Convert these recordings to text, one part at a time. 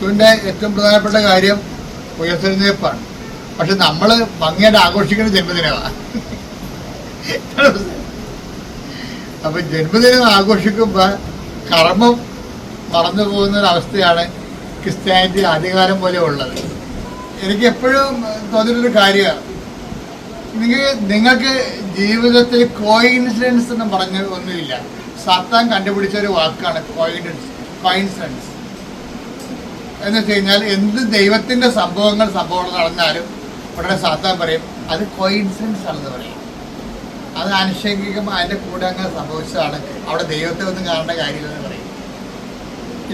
ക്രിസ്തുവിന്റെ ഏറ്റവും പ്രധാനപ്പെട്ട കാര്യം ഉയർത്തെഴുന്നേപ്പാണ് പക്ഷെ നമ്മൾ ഭംഗിയായിട്ട് ആഘോഷിക്കുന്ന ജന്മദിനമാണ് അപ്പൊ ജന്മദിനം ആഘോഷിക്കുമ്പോൾ കർമ്മം മറന്നു പോകുന്ന ഒരു അവസ്ഥയാണ് ക്രിസ്ത്യാനിറ്റി ആദ്യകാലം പോലെ ഉള്ളത്. എനിക്ക് എപ്പോഴും തോന്നിയിട്ടൊരു കാര്യമാണ്. നിങ്ങൾ നിങ്ങൾക്ക് ജീവിതത്തിൽ കോയിൻസിഡൻസ് എന്ന് പറഞ്ഞ ഒന്നുമില്ല. സത്താൻ കണ്ടുപിടിച്ച ഒരു വാക്കാണ് കോയിൻസിഡൻസ് കോയിൻസിഡൻസ് എന്ന് വെച്ച് കഴിഞ്ഞാൽ എന്ത് ദൈവത്തിന്റെ സംഭവങ്ങൾ സംഭവങ്ങൾ നടന്നാലും ഉടനെ സാത്താൻ പറയും അത് കോയിൻസിഡൻസ് ആണെന്ന് പറയും. അത് ആനുഷംഗികം അതിന്റെ കൂടെ അങ്ങനെ സംഭവിച്ചതാണ്. അവിടെ ദൈവത്തെ ഒന്നും കാണേണ്ട കാര്യമില്ലെന്ന് പറയും.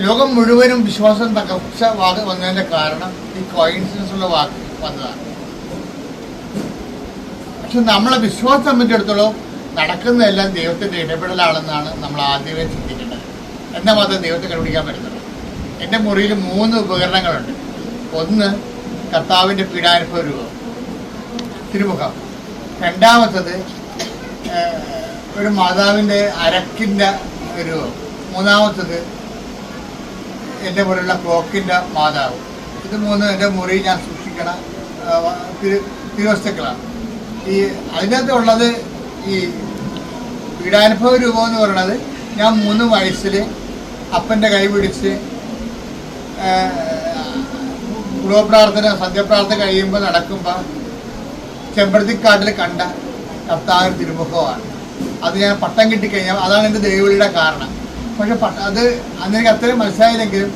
ലോകം മുഴുവനും വിശ്വാസം തകർച്ച വാക്ക് വന്നതിന്റെ കാരണം ഈ കോയിൻസിഡൻസ് ഉള്ള വാക്ക് വന്നതാണ്. പക്ഷെ നമ്മളെ വിശ്വാസം സംബന്ധിച്ചിടത്തോളം നടക്കുന്നതെല്ലാം ദൈവത്തിന്റെ ഇടപെടലാണെന്നാണ് നമ്മൾ ആദ്യമേ ചിന്തിക്കേണ്ടത്. എന്നാൽ മാത്രം ദൈവത്തെ കണ്ടുപിടിക്കാൻ പറ്റുന്നുള്ളൂ എന്റെ മുറിയിൽ മൂന്ന് ഉപകരണങ്ങളുണ്ട്. ഒന്ന് കർത്താവിന്റെ പീഡാനുഭവ രൂപം. തിരുമുഖം. രണ്ടാമത്തത് ഒരു മാതാവിന്റെ അരക്കിന്റെ രൂപം. മൂന്നാമത്തത് എന്റെ മുറിയിലുള്ള ക്ലോക്കിന്റെ മാതാവ്. ഇത് മൂന്ന് എന്റെ മുറി ഞാൻ സൂക്ഷിക്കണ തിരുവസ്തുക്കളാണ്. ഈ അതിനകത്ത് ഉള്ളത് ഈ പീഡാനുഭവ രൂപം എന്ന് പറയുന്നത് ഞാൻ മൂന്ന് വയസ്സിൽ അപ്പന്റെ കൈ പിടിച്ച് ഗൃഹപ്രാർത്ഥന സന്ധ്യപ്രാർത്ഥന കഴിയുമ്പോൾ നടക്കുമ്പോൾ ചെമ്പരത്തിക്കാട്ടിൽ കണ്ട കർത്താവ് തിരുമുഖമാണ്. അത് ഞാൻ പട്ടം കിട്ടിക്കഴിഞ്ഞാൽ അതാണ് എന്റെ ദൈവവിളിയുടെ കാരണം. പക്ഷെ പട്ട അത് അന്ന് അത്രയും മനസ്സിലായില്ലെങ്കിലും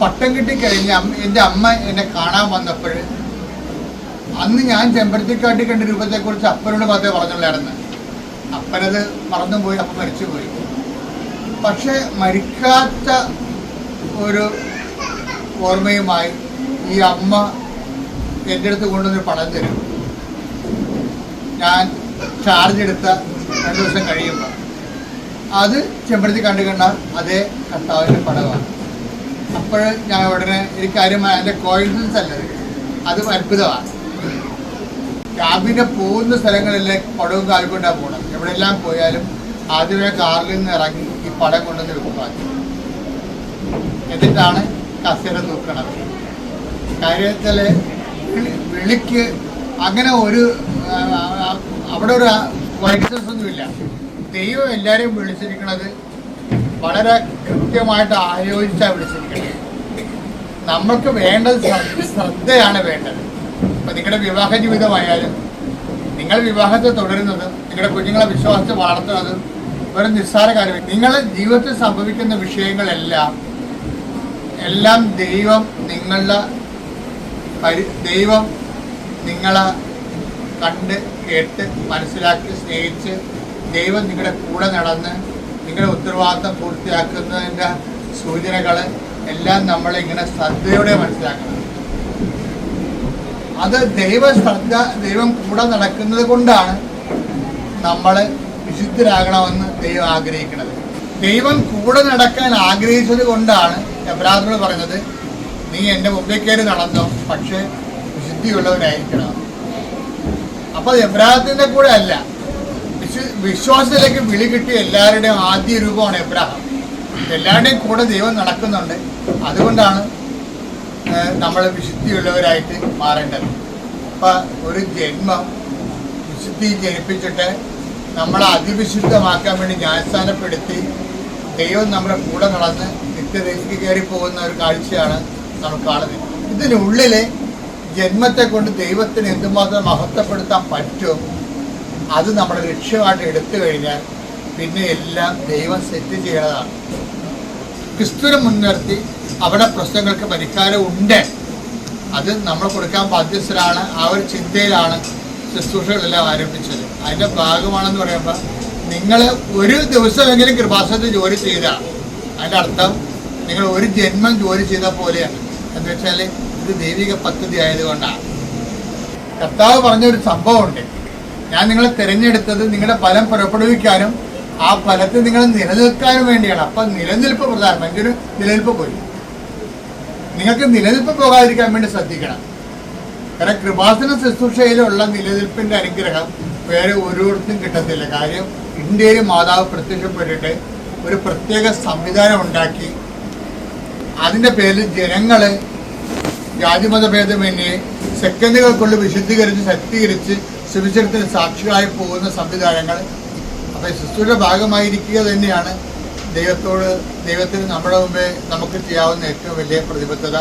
പട്ടം കിട്ടിക്കഴിഞ്ഞ് എന്റെ അമ്മ എന്നെ കാണാൻ വന്നപ്പോൾ അന്ന് ഞാൻ ചെമ്പരത്തിക്കാട്ടി കണ്ട രൂപത്തെക്കുറിച്ച് അപ്പനോട് മാത്രമേ പറഞ്ഞുള്ളായിരുന്നു. അപ്പനത് മറന്നുപോയി അപ്പം മരിച്ചുപോയി. പക്ഷെ മരിക്കാത്ത ഒരു ഓർമ്മയുമായി ഈ അമ്മ എന്റെ അടുത്ത് കൊണ്ടുവന്നൊരു പണം തരും. ഞാൻ ചാർജ് എടുത്ത രണ്ട് ദിവസം കഴിയുമ്പോൾ. അത് ചെമ്പരത്തി കണ്ടു കണ്ട അതേ കർത്താവിന്റെ പടമാണ്. അപ്പോൾ ഞാൻ ഉടനെ എനിക്ക് കാര്യമായ എന്റെ കോയിൻസൻസ് അല്ലത് അത്. അത്ഭുതമാണ്. ക്യാബിന്റെ പോകുന്ന സ്ഥലങ്ങളിലെ പടവും കാൽക്കൊണ്ടാണ് പോകണം എവിടെയെല്ലാം പോയാലും ആദ്യമേ കാറിൽ നിന്ന് ഇറങ്ങി ഈ പടം കൊണ്ടുവന്ന് വെക്കുമാക്കി എന്നിട്ടാണ് കസേര നോക്കണം. കാര്യത്തിൽ വിളിക്ക് അങ്ങനെ ഒരു അവിടെ ഒരു വൈദ്യുതസ് ഒന്നുമില്ല ദൈവം എല്ലാവരെയും വിളിച്ചിരിക്കുന്നത് വളരെ കൃത്യമായിട്ട് ആലോചിച്ചാണ് വിളിച്ചിരിക്കുന്നത് നമ്മൾക്ക് വേണ്ടത് ശ്രദ്ധയാണ് വേണ്ടത്. ഇപ്പൊ നിങ്ങളുടെ വിവാഹ ജീവിതമായാലും നിങ്ങൾ വിവാഹത്തെ തുടരുന്നത് നിങ്ങളുടെ കുഞ്ഞുങ്ങളെ വിശ്വാസത്തെ വളർത്തുന്നത് ഒരു നിസ്സാര കാര്യം നിങ്ങളുടെ ജീവിതത്തിൽ സംഭവിക്കുന്ന വിഷയങ്ങളെല്ലാം എല്ലാം ദൈവം നിങ്ങളുടെ ദൈവം നിങ്ങളെ കണ്ട് കേട്ട് മനസ്സിലാക്കി സ്നേഹിച്ച് ദൈവം നിങ്ങളുടെ കൂടെ നടന്ന് നിങ്ങളുടെ ഉത്തരവാദിത്തം പൂർത്തിയാക്കുന്നതിന്റെ സൂചനകൾ എല്ലാം നമ്മൾ ഇങ്ങനെ ശ്രദ്ധയോടെ മനസ്സിലാക്കണം. അത് ദൈവ ശ്രദ്ധ ദൈവം കൂടെ നടക്കുന്നത് കൊണ്ടാണ് നമ്മൾ വിശുദ്ധരാകണമെന്ന് ദൈവം ആഗ്രഹിക്കുന്നത്. ദൈവം കൂടെ നടക്കാൻ ആഗ്രഹിച്ചത് കൊണ്ടാണ് എബ്രാഹിനോട് പറഞ്ഞത് നീ എന്റെ മുമ്പിൽ കയറി നടന്നോ? പക്ഷേ വിശുദ്ധിയുള്ളവനായിരിക്കണം. അപ്പൊ എബ്രാഹത്തിന്റെ കൂടെ അല്ല. വിശു വിശ്വാസത്തിലേക്ക് വിളി കിട്ടിയ എല്ലാവരുടെയും ആദ്യ രൂപമാണ് എബ്രാഹം. എല്ലാവരുടെയും കൂടെ ദൈവം നടക്കുന്നുണ്ട്. അതുകൊണ്ടാണ് നമ്മൾ വിശുദ്ധിയുള്ളവരായിട്ട് മാറേണ്ടത്. അപ്പൊ ഒരു ജന്മം വിശുദ്ധി ജനിപ്പിച്ചിട്ട് നമ്മളെ അതിവിശുദ്ധമാക്കാൻ വേണ്ടി ന്യായസ്ഥാനപ്പെടുത്തി ദൈവം നമ്മുടെ കൂടെ നടന്ന് നിത്യദേശത്തേക്ക് കയറി പോകുന്ന ഒരു കാഴ്ചയാണ് നമ്മൾ കാണുന്നത്. ഇതിനുള്ളിലെ ജന്മത്തെ കൊണ്ട് ദൈവത്തിന് എന്തുമാത്രം മഹത്വപ്പെടുത്താൻ പറ്റും അത് നമ്മൾ ലക്ഷ്യമായിട്ട് എടുത്തു കഴിഞ്ഞാൽ പിന്നെ എല്ലാം ദൈവം സെറ്റ് ചെയ്യണതാണ്. ക്രിസ്തുവിനെ മുൻനിർത്തി അവിടെ പ്രശ്നങ്ങൾക്ക് പരിഹാരം ഉണ്ട്. അത് നമ്മൾ കൊടുക്കാൻ ബാധ്യസ്ഥരാണ്. ആ ഒരു ചിന്തയിലാണ് ശുശ്രൂഷകളെല്ലാം ആരംഭിച്ചത്. അതിന്റെ ഭാഗമാണെന്ന് പറയുമ്പോൾ നിങ്ങൾ ഒരു ദിവസമെങ്കിലും കൃപാസനത്തിൽ ജോലി ചെയ്താൽ അതിന്റെ അർത്ഥം നിങ്ങൾ ഒരു ജന്മം ജോലി ചെയ്ത പോലെയാണ്. എന്ന് വെച്ചാൽ ഇത് ദൈവിക പദ്ധതി ആയതുകൊണ്ടാണ് കർത്താവ് പറഞ്ഞൊരു സംഭവമുണ്ട്. ഞാൻ നിങ്ങളെ തിരഞ്ഞെടുത്തത് നിങ്ങളുടെ ഫലം പുറപ്പെടുവിക്കാനും ആ ഫലത്തിൽ നിങ്ങൾ നിലനിൽക്കാനും വേണ്ടിയാണ്. അപ്പൊ നിലനിൽപ്പ് പ്രധാനം. മറ്റൊരു നിലനിൽപ്പ് പോയി നിങ്ങൾക്ക് നിലനിൽപ്പ് പോകാതിരിക്കാൻ വേണ്ടി ശ്രദ്ധിക്കണം. കാരണം കൃപാസന ശുശ്രൂഷയിലുള്ള നിലനിൽപ്പിന്റെ അനുഗ്രഹം വേറെ ഒരിടത്തും കിട്ടത്തില്ല. കാര്യം ഇന്ത്യയിൽ മാതാവ് പ്രത്യക്ഷപ്പെട്ടിട്ട് ഒരു പ്രത്യേക സംവിധാനം ഉണ്ടാക്കി അതിന്റെ പേരിൽ ജനങ്ങൾ ജാതിമത ഭേദമന്യേ സെക്കൻഡുകൾക്കുള്ളിൽ വിശുദ്ധീകരിച്ച് ശക്തീകരിച്ച് സുവിശേഷത്തിന് സാക്ഷികളായി പോകുന്ന സംവിധാനങ്ങൾ. അപ്പോൾ ശിശുവിന്റെ ഭാഗമായിരിക്കുക തന്നെയാണ് ദൈവത്തോട് ദൈവത്തിന് നമ്മുടെ മുമ്പേ നമുക്ക് ചെയ്യാവുന്ന ഏറ്റവും വലിയ പ്രതിബദ്ധത.